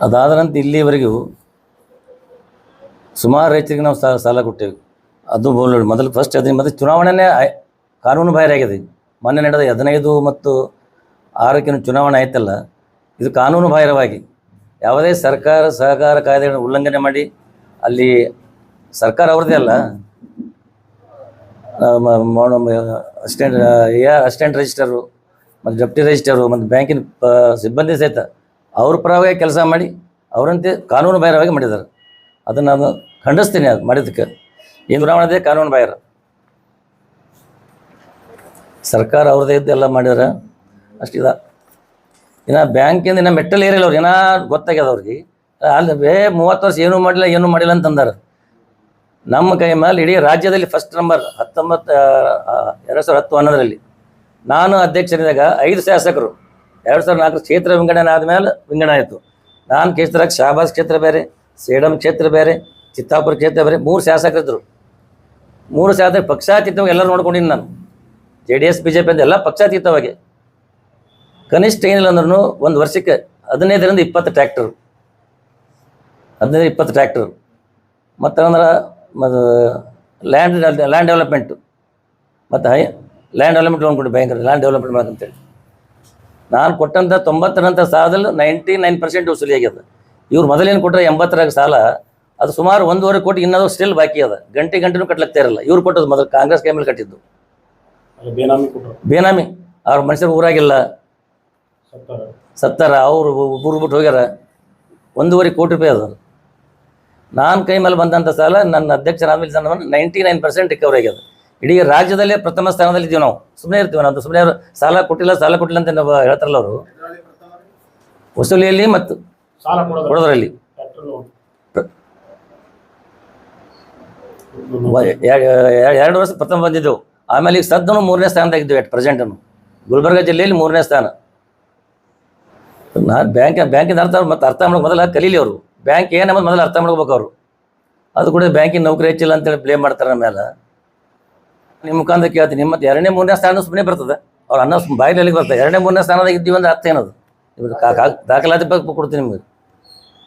ಅದಾದ ನಂತರ ಇಲ್ಲಿವರೆಗೂ ಸುಮಾರು ರೈತರಿಗೆ ನಾವು ಸಾಲ ಸಾಲ ಕೊಟ್ಟೇವೆ ಅದು ಬೋಲ್- ಮೊದಲು ಫಸ್ಟ್ ಅದ್ರ ಮತ್ತು ಚುನಾವಣೆನೇ ಕಾನೂನು ಬಾಹಿರ ಆಗಿದೆ. ಮೊನ್ನೆ ನಡೆದ ಹದಿನೈದು ಮತ್ತು ಆರಕ್ಕಿನ ಚುನಾವಣೆ ಆಯ್ತಲ್ಲ, ಇದು ಕಾನೂನು ಬಾಹಿರವಾಗಿ ಯಾವುದೇ ಸರ್ಕಾರ ಸಹಕಾರ ಕಾಯ್ದೆಗಳನ್ನು ಉಲ್ಲಂಘನೆ ಮಾಡಿ ಅಲ್ಲಿ ಸರ್ಕಾರ ಅವ್ರದ್ದೇ ಅಲ್ಲ ಅಸಿಸ್ಟೆಂಟ್ ಅಸಿಸ್ಟೆಂಟ್ ರಿಜಿಸ್ಟರು ಮತ್ತು ಡೆಪ್ಟಿ ರಿಜಿಸ್ಟರು ಮತ್ತು ಬ್ಯಾಂಕಿನ ಸಿಬ್ಬಂದಿ ಸಹಿತ ಅವ್ರ ಪರವಾಗಿ ಕೆಲಸ ಮಾಡಿ ಅವರಂತೆ ಕಾನೂನು ಬಾಹಿರವಾಗಿ ಮಾಡಿದ್ದಾರೆ. ಅದನ್ನು ನಾನು ಖಂಡಿಸ್ತೀನಿ ಅದು ಮಾಡಿದ್ದಕ್ಕೆ. ಈ ಚುನಾವಣೆದೇ ಕಾನೂನು ಬಾಹಿರ. ಸರ್ಕಾರ ಅವ್ರದ್ದೇ ಎಲ್ಲ ಮಾಡಿದ್ರೆ ಅಷ್ಟಿದ ಇನ್ನು ಬ್ಯಾಂಕಿಂದ ಇನ್ನು ಮೆಟ್ಟಲ್ ಏರಿಲ್ಲ ಅವ್ರಿಗೆ ಏನೋ ಗೊತ್ತಾಗ್ಯದ ಅವ್ರಿಗೆ. ಅಲ್ಲಿ ಬೇ ಮೂವತ್ತು ವರ್ಷ ಏನೂ ಮಾಡಿಲ್ಲ ಏನೂ ಮಾಡಿಲ್ಲ ಅಂತಂದಾರೆ. ನಮ್ಮ ಕೈ ಮೇಲೆ ಇಡೀ ರಾಜ್ಯದಲ್ಲಿ ಫಸ್ಟ್ ನಂಬರ್ ಹತ್ತೊಂಬತ್ತು ಎರಡು ಸಾವಿರದ ಹತ್ತು ಹನ್ನೊಂದರಲ್ಲಿ ನಾನು ಅಧ್ಯಕ್ಷರಿದ್ದಾಗ ಐದು ಶಾಸಕರು. ಎರಡು ಸಾವಿರದ ನಾಲ್ಕು ಕ್ಷೇತ್ರ ವಿಂಗಡಣೆ ಆದಮೇಲೆ ವಿಂಗಡಣೆ ಆಯಿತು. ನಾನು ಕ್ಷೇತ್ರಕ್ಕೆ ಶಾಬಾಸ್ ಕ್ಷೇತ್ರ ಬೇರೆ, ಸೇಡಂ ಕ್ಷೇತ್ರ ಬೇರೆ, ಚಿತ್ತಾಪುರ ಕ್ಷೇತ್ರ ಬೇರೆ, ಮೂರು ಶಾಸಕರಿದ್ದರು ಮೂರು ಶಾಸಕ ಪಕ್ಷಾತೀತವಾಗಿ ಎಲ್ಲರೂ ನೋಡ್ಕೊಂಡಿನಿ ನಾನು. J D S, B J P ಅಂತ ಎಲ್ಲ ಪಕ್ಷಾತೀತವಾಗಿ. ಕನಿಷ್ಠ ಏನಿಲ್ಲ ಅಂದ್ರೂ ಒಂದು ವರ್ಷಕ್ಕೆ ಹದಿನೈದರಿಂದ ಇಪ್ಪತ್ತು ಟ್ರ್ಯಾಕ್ಟರ್. ಹದಿನೈದು ಇಪ್ಪತ್ತು ಟ್ರ್ಯಾಕ್ಟರ್. ಮತ್ತು ಅಂದ್ರೆ ಲ್ಯಾಂಡ್ ಲ್ಯಾಂಡ್ ಡೆವಲಪ್ಮೆಂಟು ಮತ್ತು ಹೈ ಲ್ಯಾಂಡ್ ಡೆವಲಪ್ಮೆಂಟ್ ಲೋನ್ ಕೊಡಿ ಲ್ಯಾಂಡ್ ಡೆವಲಪ್ಮೆಂಟ್ ಮಾಡಂತೇಳಿ ನಾನು ಕೊಟ್ಟಂಥ ತೊಂಬತ್ತರಂಥ ಸಾಲದಲ್ಲಿ ನೈಂಟಿ ನೈನ್ ಪರ್ಸೆಂಟ್ ವಸೂಲಿ ಆಗ್ಯದ. ಇವ್ರು ಮೊದಲೇನು ಕೊಟ್ಟರೆ ಎಂಬತ್ತರಾಗ ಸಾಲ ಅದು ಸುಮಾರು ಒಂದೂವರೆ ಕೋಟಿ ಇನ್ನದು ಸ್ಟಿಲ್ ಬಾಕಿ ಅದ. ಗಂಟೆ ಗಂಟೆನೂ ಕಟ್ಲಕ್ತಾ ಇರಲ್ಲ ಇವ್ರು ಕೊಟ್ಟದ್ದು ಮೊದಲು ಕಾಂಗ್ರೆಸ್ ಕೈ ಮೇಲೆ ಕಟ್ಟಿದ್ದು ಬೇನಾಮಿ ಬೇನಾಮಿ. ಅವ್ರ ಮನುಷ್ಯರು ಊರಾಗಿಲ್ಲ. ಸತ್ತಾರ. ಅವರು ಊರು ಬಿಟ್ಟು ಹೋಗ್ಯಾರ. ಒಂದೂವರೆ ಕೋಟಿ ರೂಪಾಯಿ ಅದ. ನಾನು ಕೈ ಮೇಲೆ ಬಂದಂಥ ಸಾಲ ನನ್ನ ಅಧ್ಯಕ್ಷರಾದ್ಮೇಲೆ ನನ್ನ ನೈಂಟಿ ನೈನ್ ಪರ್ಸೆಂಟ್ ರಿಕವರಿ ಆಗ್ಯದ. ಇಡೀ ರಾಜ್ಯದಲ್ಲೇ ಪ್ರಥಮ ಸ್ಥಾನದಲ್ಲಿ ಇದ್ದೀವಿ ನಾವು. ಸುಮ್ಮನೆ ಇರ್ತೀವಿ ನಾವು. ಸುಮ್ಮನೆ ಅವರು ಸಾಲ ಕೊಟ್ಟಿಲ್ಲ ಸಾಲ ಕೊಟ್ಟಿಲ್ಲ ಅಂತ ನಾವು ಹೇಳ್ತಾರಲ್ಲ ಅವರು? ವಸೂಲಿಯಲ್ಲಿ ಮತ್ತು ಕೊಡೋದ್ರಲ್ಲಿ. ಎರಡು ವರ್ಷ ಪ್ರಥಮ ಬಂದಿದ್ದೆವು ಆಮೇಲೆ ಈಗ ಸದ್ದನು ಮೂರನೇ ಸ್ಥಾನದಾಗಿದ್ದೆವು ಎಟ್ ಪ್ರೆಸೆಂಟನ್ನು ಗುಲ್ಬರ್ಗ ಜಿಲ್ಲೆಯಲ್ಲಿ ಮೂರನೇ ಸ್ಥಾನ. ನಾನು ಬ್ಯಾಂಕ್ ಬ್ಯಾಂಕಿನ ಅರ್ಥ ಮತ್ತೆ ಅರ್ಥ ಮಾಡೋಕೆ ಮೊದಲು ಕಲೀಲಿ ಅವರು. ಬ್ಯಾಂಕ್ ಏನಂಬುದು ಮೊದಲು ಅರ್ಥ ಮಾಡ್ಕೋಬೇಕು ಅವರು. ಅದು ಕೂಡ ಬ್ಯಾಂಕಿನ ನೌಕರಿ ಹೆಚ್ಚಿಲ್ಲ ಅಂತೇಳಿ ಬ್ಲೇಮ್ ಮಾಡ್ತಾರೆ ನಮ್ಮ ಮೇಲೆ. ನಿಮ್ಮ ಮುಖಾಂತರ ಕೇಳ್ತೀನಿ. ಮತ್ತೆ ಎರಡನೇ, ಮೂರನೇ ಸ್ಥಾನ ಸುಮ್ಮನೆ ಬರ್ತದೆ. ಅವ್ರು ಅನ್ನೋ ಬಾಯಿಲಿ ಬರ್ತದೆ. ಎರಡನೇ, ಮೂರನೇ ಸ್ಥಾನದಾಗ ಇದ್ದೀವಿ ಅಂದ್ರೆ ಅರ್ಥ ಏನದು? ಕಾ- ದಾಖಲಾತಿ ಬಗ್ಗೆ ಕೊಡ್ತೀನಿ ನಿಮಗೆ.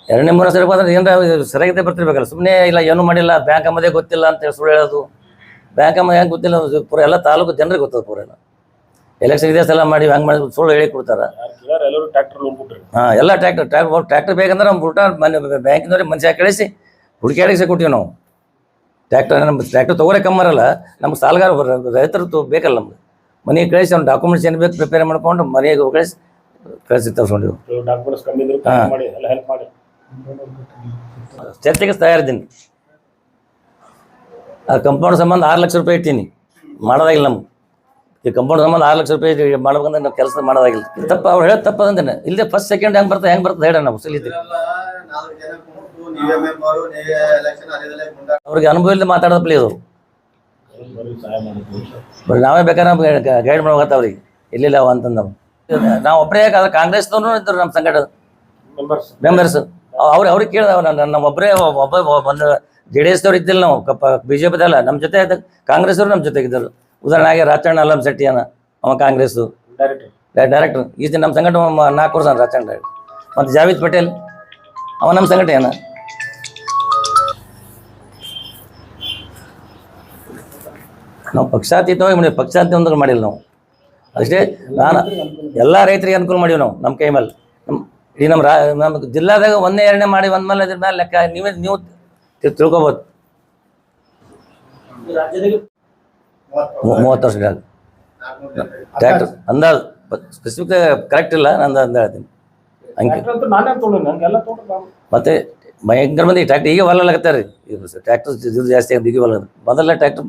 ಎರಡನೇ, ಮೂರನೇ ಸರಿ ಬಂದ್ರೆ ಏನಾರ ಸರಿಯಾಗಿದೆ ಬರ್ತಿರ್ಬೇಕಲ್ಲ. ಸುಮ್ಮನೆ ಇಲ್ಲ, ಏನೂ ಮಾಡಿಲ್ಲ, ಬ್ಯಾಂಕ್ ಅಂಬದೇ ಗೊತ್ತಿಲ್ಲ ಅಂತೇಳಿ ಸುಳ್ಳು ಹೇಳೋದು. ಬ್ಯಾಂಕ್ ಅಂಬ ಹೆಂಗೆ ಗೊತ್ತಿಲ್ಲ ಪೂರ ಎಲ್ಲ ತಾಲೂಕು ಜನರಿಗೆ ಗೊತ್ತದ ಪೂರ ಎಲ್ಲ. ಎಲೆಕ್ಷನ್ ಇದೆ, ಸಲ ಮಾಡಿ ಹಂಗೆ ಮಾಡಿ ಸುಳ್ಳು ಹೇಳಿ ಕೊಡ್ತಾರೆ. ಹಾಂ, ಎಲ್ಲ ಟ್ಯಾಕ್ಟರ್ ಟ್ರ್ಯಾಕ್ಟರ್ ಬೇಕಂದ್ರೆ ನಮ್ಮ ಮನೆ ಬ್ಯಾಂಕಿನವ್ರಿಗೆ ಮನುಷ್ಯ ಕಳಿಸಿ ಹುಡುಕಾಡಿಸಿ ಕೊಟ್ಟಿವಿ ನಾವು. ಟ್ರ್ಯಾಕ್ಟರ್ ನಮ್ಮ ಟ್ರ್ಯಾಕ್ಟರ್ ತೊಗೊರೆ ಕಮ್ಮರಲ್ಲ ನಮ್ಗೆ ಸಾಲಗಾರ ಬರ- ರೈತರು ತೊ ಬೇಕಲ್ಲ ನಮ್ಗೆ. ಮನೆಗೆ ಕಳಿಸಿ ಅವ್ನು ಡಾಕ್ಯುಮೆಂಟ್ಸ್ ಏನು ಬೇಕು ಪ್ರಿಪೇರ್ ಮಾಡ್ಕೊಂಡು ಮನೆಗೆ ಕಳಿಸಿ ಕಳಿಸಿ ತರ್ಸ್ಕೊಂಡಿವು. ಚರ್ಚೆಗೆ ತಯಾರಿದ್ದೀನಿ. ಆ ಕಂಪೌಂಡ್ ಸಂಬಂಧ ಆರು ಲಕ್ಷ ರೂಪಾಯಿ ಇಟ್ಟೀನಿ. ಮಾಡೋದಾಗಿಲ್ಲ ನಮ್ಗೆ. ಈ ಕಂಪೌಂಡ್ ಸಂಬಂಧ ಆರು ಲಕ್ಷ ರೂಪಾಯಿ ಮಾಡ್ಬೇಕಂದ್ರೆ ನಾವು ಕೆಲಸ ಮಾಡೋದಾಗಿಲ್ಲ. ತಪ್ಪ ಅವ್ರು ಹೇಳೋದು ತಪ್ಪದಂತೇನೆ. ಇಲ್ಲದೆ ಫಸ್ಟ್ ಸೆಕೆಂಡ್ ಹೆಂಗೆ ಬರ್ತದೆ ಹೆಂಗೆ ಬರ್ತದೆ ಹೇಳ ನಾವು ಸಲಿದ್ದೀವಿ ಅವ್ರಿಗೆ ಅನುಭವ ಇಲ್ಲದೆ ಮಾತಾಡೋದು ಪ್ಲೀಸ್ ಅವರು ಬರೀ ನಾವೇ ಬೇಕಾದ್ರೆ ಗೈಡ್ ಮಾಡ್ಬೇಕತ್ತ ಅವ್ರಿಗೆ. ಇಲ್ಲಿಲ್ಲ ಅಂತಂದ ನಾವು ನಾವು ಒಬ್ಬರೇ ಯಾಕಂದ್ರೆ ಕಾಂಗ್ರೆಸ್ನವ್ರು ಇದ್ದರು ನಮ್ಮ ಸಂಘಟ ಮೆಂಬರ್ಸ್ ಅವ್ರು ಅವ್ರಿಗೆ ಕೇಳಿದ ನಮ್ಮ ಒಬ್ಬರೇ ಒಬ್ಬ ಒಂದು ಜೆ ಡಿ ಎಸ್ದವ್ರು ಇದ್ದಿಲ್ಲ ನಾವು. ಕಪ್ಪ ಬಿ ಜೆ ಪಿದಲ್ಲ ನಮ್ಮ ಜೊತೆ ಕಾಂಗ್ರೆಸ್ ಅವರು ನಮ್ಮ ಜೊತೆಗಿದ್ದರು ಉದಾಹರಣೆಗೆ ರಾಚಣ್ಣ ಅಲ್ಲಂ ಶೆಟ್ಟಿ ಅನ್ನ. ಅವ ಕಾಂಗ್ರೆಸ್ಸು ಡೈರೆಕ್ಟರ್ ಈತ ನಮ್ಮ ಸಂಘಟ ಮ- ನಾಲ್ಕು ವರ್ಷ ರಾಚಣ್ಣ ಡೈರೆಕ್ಟರ್ ಮತ್ತು ಜಾವೇದ್ ಪಟೇಲ್. ಅವ ನಮ್ಮ ಸಂಗಟ ಏನ ನಾವು ಪಕ್ಷಾತೀತವಾಗಿ ಮಾಡಿವಿ ಪಕ್ಷಾತೀತ ಒಂದು ಮಾಡಿಲ್ಲ ನಾವು. ಅಷ್ಟೇ ನಾನು ಎಲ್ಲ ರೈತರಿಗೆ ಅನುಕೂಲ ಮಾಡೀವಿ ನಾವು ನಮ್ಮ ಕೈ ಮೇಲೆ ನಮ್ಮ ಇಡೀ ನಮ್ಮ ರಾ ನಮ್ಮ ಜಿಲ್ಲಾದಾಗ ಒಂದೇ ಎರಡನೇ ಮಾಡಿ ಒಂದ್ ಮೇಲೆ ಇದ್ರ ಮೇಲೆ ಲೆಕ್ಕ ನೀವೇ ನೀವು ತಿಳ್ಕೊಬೋದು. ಮೂವತ್ತು ವರ್ಷ ಟ್ರ್ಯಾಕ್ಟರ್ ಅಂದಾಜು ಸ್ಪೆಸಿಫಿಕ್ ಕರೆಕ್ಟ್ ಇಲ್ಲ ನಂದು ಅಂದ ಹೇಳ್ತೀನಿ. ಹಂಗೆ. ಟ್ರ್ಯಾಕ್ಟರ್ ಅಂತ ನಾನೇ ತೊಗೊಂಡು ನಂಗೆಲ್ಲ ತೊಗೊಂಡು ಮತ್ತೆ ಭಯಂಕರ ಮಂದಿ ಟ್ರ್ಯಾಕ್ಟರ್ ಈಗ ಹೊಲ ಟ್ರ್ಯಾಕ್ಟರ್ ಇದು ಜಾಸ್ತಿ ಆಗಿ ಈಗ ಹೊಲ. ಮೊದಲ ಟ್ರ್ಯಾಕ್ಟರ್